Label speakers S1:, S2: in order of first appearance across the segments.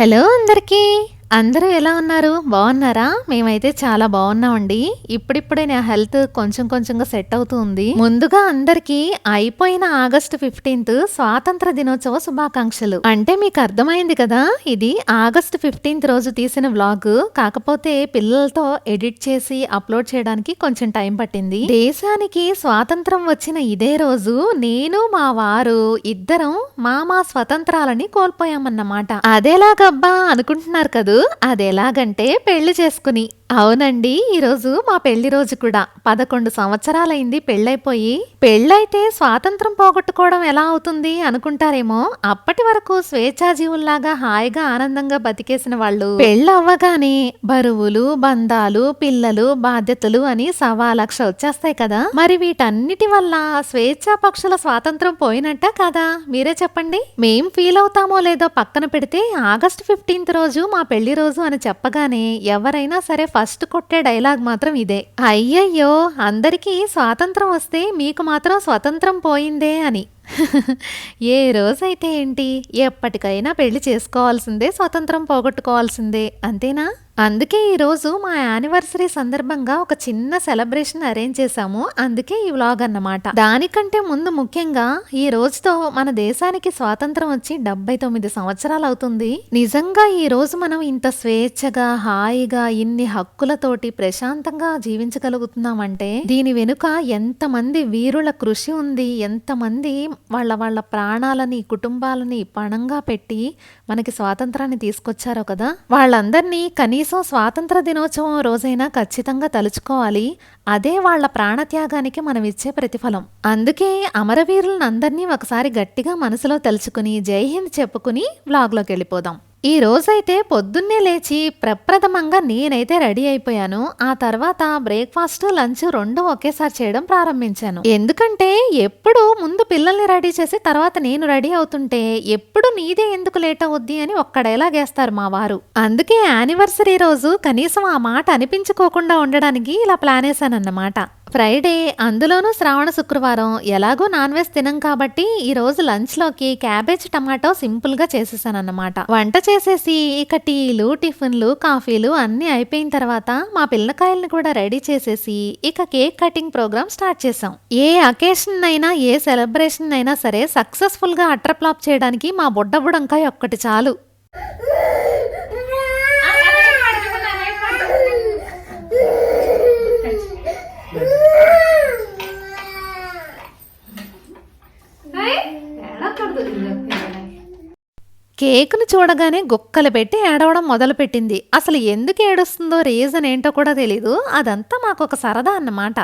S1: Hello అందరికీ. అందరూ ఎలా ఉన్నారు? బాగున్నారా? మేమైతే చాలా బాగున్నామండి. ఇప్పుడిప్పుడే నా హెల్త్ కొంచెం కొంచెంగా సెట్ అవుతూ ఉంది ముందుగా అందరికీ అయిపోయిన ఆగస్టు ఫిఫ్టీన్త్ స్వాతంత్ర దినోత్సవ శుభాకాంక్షలు. అంటే మీకు అర్థమైంది కదా ఇది ఆగస్టు ఫిఫ్టీన్త్ రోజు తీసిన వ్లాగ్. కాకపోతే పిల్లలతో ఎడిట్ చేసి అప్లోడ్ చేయడానికి కొంచెం టైం పట్టింది. దేశానికి స్వాతంత్రం వచ్చిన ఇదే రోజు నేను మా వారు ఇద్దరం మా మా స్వతంత్రాలని కోల్పోయామన్నమాట. అదేలాగబ్బా అనుకుంటున్నారు కదూ? అదెలాగంటే పెళ్ళి చేసుకుని అవునండి. ఈరోజు మా పెళ్ళి రోజు కూడా. పదకొండు సంవత్సరాలైంది పెళ్ళైపోయి. పెళ్ళైతే స్వాతంత్రం పోగొట్టుకోవడం ఎలా అవుతుంది అనుకుంటారేమో? అప్పటి వరకు స్వేచ్ఛాజీవుల్లాగా హాయిగా ఆనందంగా బతికేసిన వాళ్ళు. పెళ్ళవ్వగానే బరువులు బంధాలు పిల్లలు బాధ్యతలు అని సవా లక్ష వచ్చేస్తాయి కదా. మరి వీటన్నిటి వల్ల స్వేచ్ఛా పక్షుల స్వాతంత్రం పోయినట్ట కదా? మీరే చెప్పండి. మేం ఫీల్ అవుతామో లేదో పక్కన పెడితే ఆగస్ట్ ఫిఫ్టీన్త్ రోజు మా పెళ్ళి రోజు అని చెప్పగానే ఎవరైనా సరే ఫస్ట్ కొట్టే డైలాగ్ మాత్రం ఇదే. అయ్యయ్యో అందరికీ స్వాతంత్రం వస్తే మీకు మాత్రం స్వతంత్రం పోయిందే అని. ఏ రోజైతే ఏంటి? ఎప్పటికైనా పెళ్ళి చేసుకోవాల్సిందే స్వతంత్రం పోగొట్టుకోవాల్సిందే. అంతేనా? అందుకే ఈరోజు మా యానివర్సరీ సందర్భంగా ఒక చిన్న సెలబ్రేషన్ అరేంజ్ చేశాము. అందుకే ఈ వ్లాగ్ అన్నమాట. దానికంటే ముందు ముఖ్యంగా ఈ రోజుతో మన దేశానికి స్వాతంత్రం వచ్చి డెబ్బై తొమ్మిది సంవత్సరాలు అవుతుంది. నిజంగా ఈ రోజు మనం ఇంత స్వేచ్ఛగా హాయిగా ఇన్ని హక్కులతోటి ప్రశాంతంగా జీవించగలుగుతున్నామంటే దీని వెనుక ఎంతమంది వీరుల కృషి ఉంది ఎంతమంది వాళ్ళ వాళ్ళ ప్రాణాలని కుటుంబాలని పణంగా పెట్టి మనకి స్వాతంత్రాన్ని తీసుకొచ్చారో కదా? వాళ్ళందరినీ కనీసం స్వాతంత్ర దినోత్సవం రోజైనా ఖచ్చితంగా తలుచుకోవాలి. అదే వాళ్ళ ప్రాణత్యాగానికి మనం ఇచ్చే ప్రతిఫలం. అందుకే అమరవీరులందరినీ ఒకసారి గట్టిగా మనసులో తలుచుకుని జై హింద్ చెప్పుకుని వ్లాగ్లోకి వెళ్ళిపోదాం ఈ రోజైతే పొద్దున్నే లేచి ప్రప్రథమంగా నేనైతే రెడీ అయిపోయాను. ఆ తర్వాత బ్రేక్ఫాస్ట్ లంచ్ రెండు ఒకేసారి చేయడం ప్రారంభించాను. ఎందుకంటే ఎప్పుడు ముందు పిల్లల్ని రెడీ చేసి తర్వాత నేను రెడీ అవుతుంటే ఎప్పుడు నీదే ఎందుకు లేట్ అవుద్ది అని ఒక్క డైలాగ్ వేస్తారు మా వారు. అందుకే యానివర్సరీ రోజు కనీసం ఆ మాట అనిపించుకోకుండా ఉండడానికి ఇలా ప్లాన్ వేశానన్నమాట. ఫ్రైడే అందులోనూ శ్రావణ శుక్రవారం. ఎలాగో నాన్ వెజ్ తినం కాబట్టి ఈ రోజు లంచ్లోకి క్యాబేజ్ టమాటో సింపుల్గా చేసేసానన్నమాట. వంట చేసేసి ఇక టీలు టిఫిన్లు కాఫీలు అన్నీ అయిపోయిన తర్వాత మా పిల్లకాయల్ని కూడా రెడీ చేసేసి ఇక కేక్ కటింగ్ ప్రోగ్రామ్ స్టార్ట్ చేసాం ఏ అకేషన్ అయినా ఏ సెలబ్రేషన్ అయినా సరే సక్సెస్ఫుల్గా అట్రప్లాప్ చేయడానికి మా బుడ్డ బుడంకాయ ఒక్కటి చాలు. కేకును చూడగానే గుక్కలు పెట్టి ఏడవడం మొదలుపెట్టింది. అసలు ఎందుకు ఏడుస్తుందో రీజన్ ఏంటో కూడా తెలీదు. అదంతా మాకు ఒక సరదా అన్నమాట.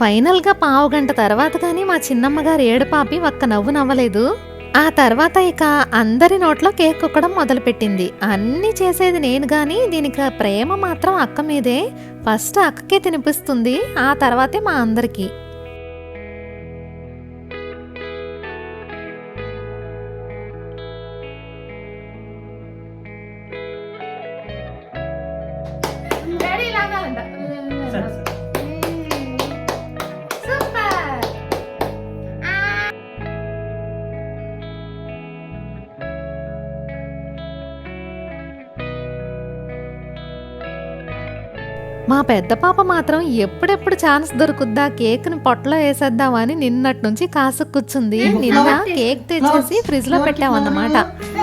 S1: ఫైనల్గా పావు గంట తర్వాత కానీ మా చిన్నమ్మ గారు ఏడు పాపి ఒక్క నవ్వు నవ్వలేదు. ఆ తర్వాత ఇక అందరి నోట్లో కేక్ కుక్కడం మొదలుపెట్టింది. అన్నీ చేసేది నేను గాని దీనికి ప్రేమ మాత్రం అక్క మీదే. ఫస్ట్ అక్కకే తినిపిస్తుంది ఆ తర్వాతే మా అందరికీ. మా పెద్ద పాప మాత్రం ఎప్పుడెప్పుడు ఛాన్స్ దొరుకుద్దా? కేక్ని పొట్టలో వేసేద్దామని నిన్నటి నుంచి కాసు కూర్చుంది. నిన్న కేక్ తెచ్చేసి ఫ్రిడ్జ్లో పెట్టామన్నమాట.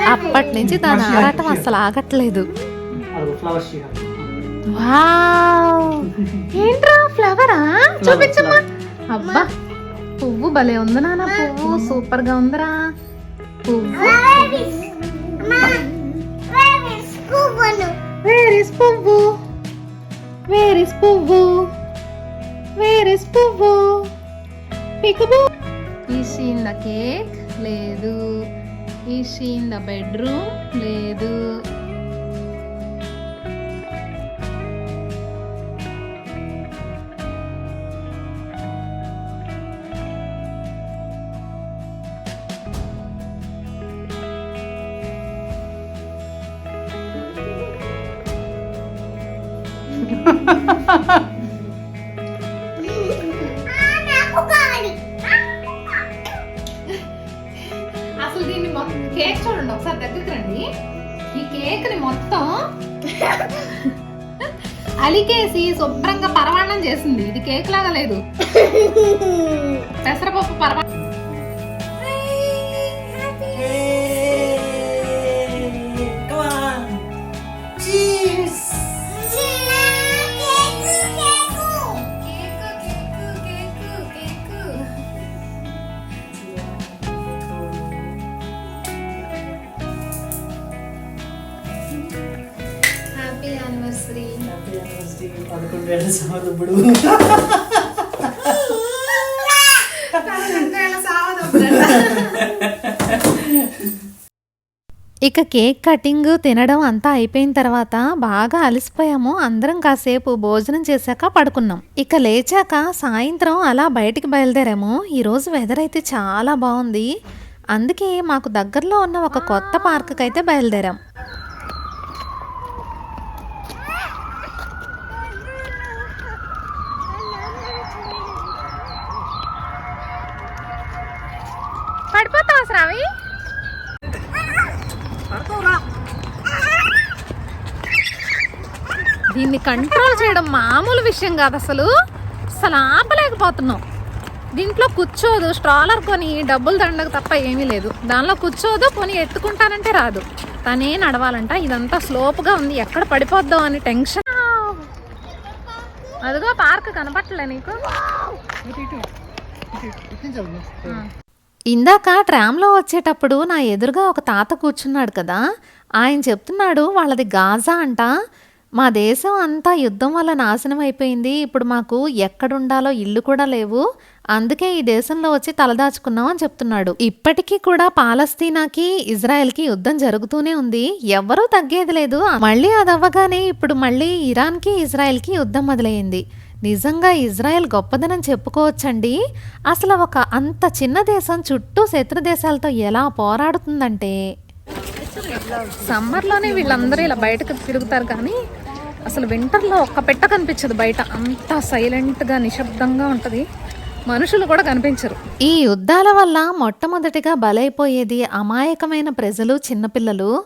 S1: అప్పటి నుంచి దాని ఆరాటం అసలు ఆగట్లేదు. ఏంట్రా ఫ్లవరా? చూపించమ్మా. అబ్బా పువ్వు భలే ఉంది నాన్న పువ్వు సూపర్గా ఉందిరా. పువ్వు. పువ్వు? వేర్ ఇస్ పువ్వు వేర్ ఇస్ పువ్వు peekaboo is in the cake లేదు ఈస్ ఇన్ ద బెడ్రూమ్ లేదు అసలు దీన్ని మొత్తం కేక్ చూడండి ఒకసారి దగ్గరికి రండి. ఈ కేక్ని మొత్తం అలికేసి శుభ్రంగా పరవాణం చేసింది. ఇది కేక్ లాగా లేదు. పెసరపప్పు పరవా
S2: ఏళ్ళ
S1: ఇక కేక్ కటింగ్ తినడం అంతా అయిపోయిన తర్వాత బాగా అలసిపోయాము. అందరం కాసేపు భోజనం చేశాక పడుకున్నాం. ఇక లేచాక సాయంత్రం అలా బయటికి బయలుదేరాము. ఈరోజు వెదర్ అయితే చాలా బాగుంది. అందుకే మాకు దగ్గరలో ఉన్న ఒక కొత్త పార్క్కి అయితే బయలుదేరాం. కంట్రోల్ చేయడం మామూలు విషయం కాదు అసలు. అసలు ఆపలేకపోతున్నాం. దీంట్లో కూర్చోదు స్ట్రాలర్ కొని డబ్బులు దండకు తప్ప ఏమీ లేదు. దానిలో కూర్చోదు కొని ఎత్తుకుంటానంటే రాదు. తనే నడవాలంట. ఇదంతా స్లోప్గా ఉంది. ఎక్కడ పడిపోద్దాం అని టెన్షన్. అదిగో పార్క్ కనపట్లే నీకు. ఇందాక ట్రామ్లో వచ్చేటప్పుడు నా ఎదురుగా ఒక తాత కూర్చున్నాడు కదా. ఆయన చెప్తున్నాడు వాళ్ళది గాజా అంట. మా దేశం అంతా యుద్ధం వల్ల నాశనం అయిపోయింది. ఇప్పుడు మాకు ఎక్కడుండాలో ఇల్లు కూడా లేవు. అందుకే ఈ దేశంలో వచ్చి తలదాచుకున్నాం అని చెప్తున్నాడు. ఇప్పటికీ కూడా పాలస్తీనాకి ఇజ్రాయెల్కి యుద్ధం జరుగుతూనే ఉంది. ఎవ్వరూ తగ్గేది లేదు. మళ్ళీ అది అవ్వగానే ఇప్పుడు మళ్ళీ ఇరాన్కి ఇజ్రాయెల్కి యుద్ధం మొదలైంది. నిజంగా ఇజ్రాయెల్ గొప్పదనం చెప్పుకోవచ్చండి. అసలు ఒక అంత చిన్న దేశం చుట్టూ శత్రు దేశాలతో ఎలా పోరాడుతుందంటే సమ్మర్లోనే వీళ్ళందరూ ఇలా బయటకు తిరుగుతారు కానీ అసలు వింటర్లో ఒక్క పెట్ట కనిపించదు బయట. అంతా సైలెంట్గా నిశ్శబ్దంగా ఉంటుంది. మనుషులు కూడా కనిపించరు. ఈ యుద్ధాల వల్ల మొట్టమొదటిగా బలైపోయేది అమాయకమైన ప్రజలు చిన్నపిల్లలు.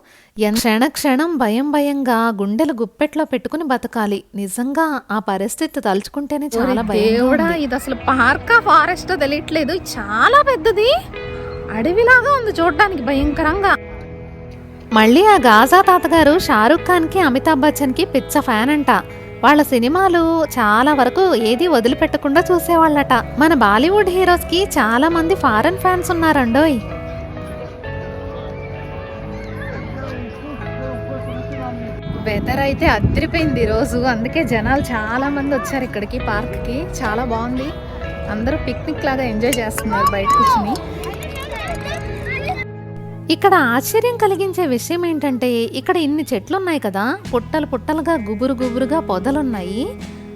S1: క్షణ క్షణం భయం భయంగా గుండెలు గుప్పెట్లో పెట్టుకుని బతకాలి. నిజంగా ఆ పరిస్థితి తలుచుకుంటేనే చాలా దేవుడా ఇది అసలు పార్కా ఫారెస్ట్ తెలియట్లేదు. చాలా పెద్దది. అడవిలాగా ఉంది చూడడానికి భయంకరంగా. మళ్ళీ ఆ గాజా తాతగారు షారుఖ్ ఖాన్కి అమితాబ్ బచ్చన్కి పిచ్చ ఫ్యాన్ అంట వాళ్ళ సినిమాలు చాలా వరకు ఏది వదిలిపెట్టకుండా చూసేవాళ్ళట. మన బాలీవుడ్ హీరోస్కి చాలా మంది ఫారెన్ ఫ్యాన్స్ ఉన్నారండోయ్. వెదర్ అయితే అదిరిపోయింది ఈరోజు అందుకే జనాలు చాలా మంది వచ్చారు ఇక్కడికి పార్క్కి. చాలా బాగుంది. అందరూ పిక్నిక్ లాగా ఎంజాయ్ చేస్తున్నారు బయట కూర్చుని. ఇక్కడ ఆశ్చర్యం కలిగించే విషయం ఏంటంటే ఇక్కడ ఇన్ని చెట్లున్నాయి కదా పుట్టలు పుట్టలుగా గుబురు గుబురుగా పొదలున్నాయి.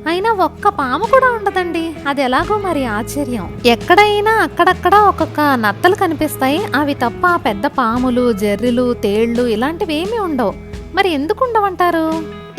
S1: అయినా ఒక్క పాము కూడా ఉండదండి. అది ఎలాగో మరి ఆశ్చర్యం. ఎక్కడైనా అక్కడక్కడ ఒక్కొక్క నత్తలు కనిపిస్తాయి. అవి తప్ప పెద్ద పాములు జర్రిలు తేళ్ళు ఇలాంటివి ఏమీ ఉండవు. మరి ఎందుకు ఉండవంటారు?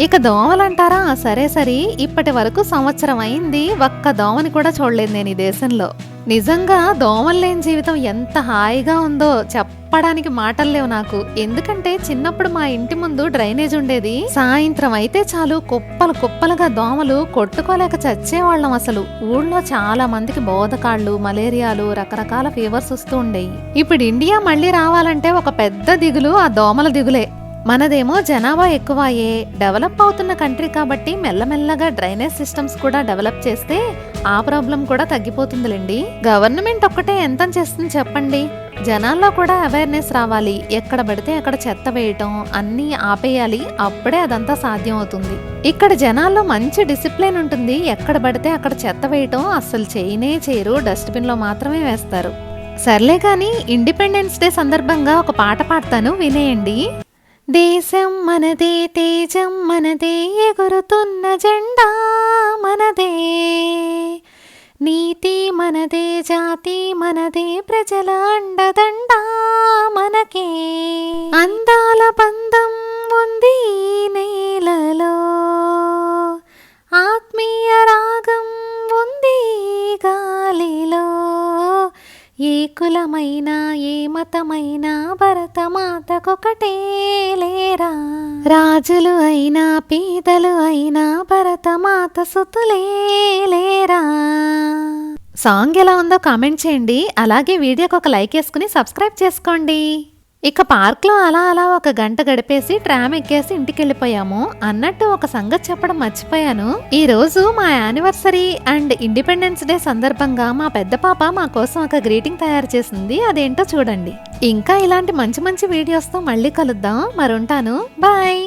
S1: ఇక దోమలంటారా? సరే సరే ఇప్పటి వరకు సంవత్సరం అయింది ఒక్క దోమని కూడా చూడలేదు నేను ఈ దేశంలో. నిజంగా దోమలు లేని జీవితం ఎంత హాయిగా ఉందో చెప్పడానికి మాటలు లేవు నాకు. ఎందుకంటే చిన్నప్పుడు మా ఇంటి ముందు డ్రైనేజ్ ఉండేది. సాయంత్రం అయితే చాలు కుప్పలు కుప్పలుగా దోమలు కొట్టుకోలేక చచ్చేవాళ్ళం అసలు. ఊళ్ళో చాలా మందికి బోధకాళ్ళు మలేరియాలు రకరకాల ఫీవర్స్ వస్తూ ఉండేవి ఇప్పుడు ఇండియా మళ్ళీ రావాలంటే ఒక పెద్ద దిగులు ఆ దోమల దిగులే. మనదేమో జనాభా ఎక్కువయే డెవలప్ అవుతున్న కంట్రీ కాబట్టి మెల్లమెల్లగా డ్రైనేజ్ సిస్టమ్స్ కూడా డెవలప్ చేస్తే ఆ ప్రాబ్లం కూడా తగ్గిపోతుందిలేండి. గవర్నమెంట్ ఒక్కటే ఎంత చేస్తుంది చెప్పండి? జనాల్లో కూడా అవేర్నెస్ రావాలి. ఎక్కడ పడితే అక్కడ చెత్త వేయటం అన్నీ ఆపేయాలి. అప్పుడే అదంతా సాధ్యం అవుతుంది. ఇక్కడ జనాల్లో మంచి డిసిప్లిన్ ఉంటుంది. ఎక్కడ పడితే అక్కడ చెత్త వేయటం అస్సలు చేయనే చేయరు. డస్ట్బిన్లో మాత్రమే వేస్తారు. సర్లే కానీ ఇండిపెండెన్స్ డే సందర్భంగా ఒక పాట పాడతాను. వినేయండి. దేశం మనదే తేజం మనదే ఎగురుతున్న జెండా మనదే. నీతి మనదే జాతి మనదే ప్రజల అండదండా మనకే. అందాల బంధం ఉంది నేలలో. ఏ కులమైనా ఏ మతమైనా భరతమాతకొకటే లేరా? రాజులు అయినా పీదలు అయినా భరతమాత సుతులే లేరా? సాంగ్ ఎలా ఉందో కామెంట్ చేయండి. అలాగే వీడియోకి ఒక లైక్ వేసుకుని సబ్స్క్రైబ్ చేసుకోండి. ఇక పార్క్లో అలా అలా ఒక గంట గడిపేసి ట్రామ్ ఎక్కేసి ఇంటికి వెళ్ళిపోయాము అన్నట్టు ఒక సంగతి చెప్పడం మర్చిపోయాను. ఈ రోజు మా యానివర్సరీ అండ్ ఇండిపెండెన్స్ డే సందర్భంగా మా పెద్ద పాప మా కోసం ఒక గ్రీటింగ్ తయారు చేసింది. అదేంటో చూడండి. ఇంకా ఇలాంటి మంచి మంచి వీడియోస్తో మళ్ళీ కలుద్దాం. మరుంటాను. బాయ్.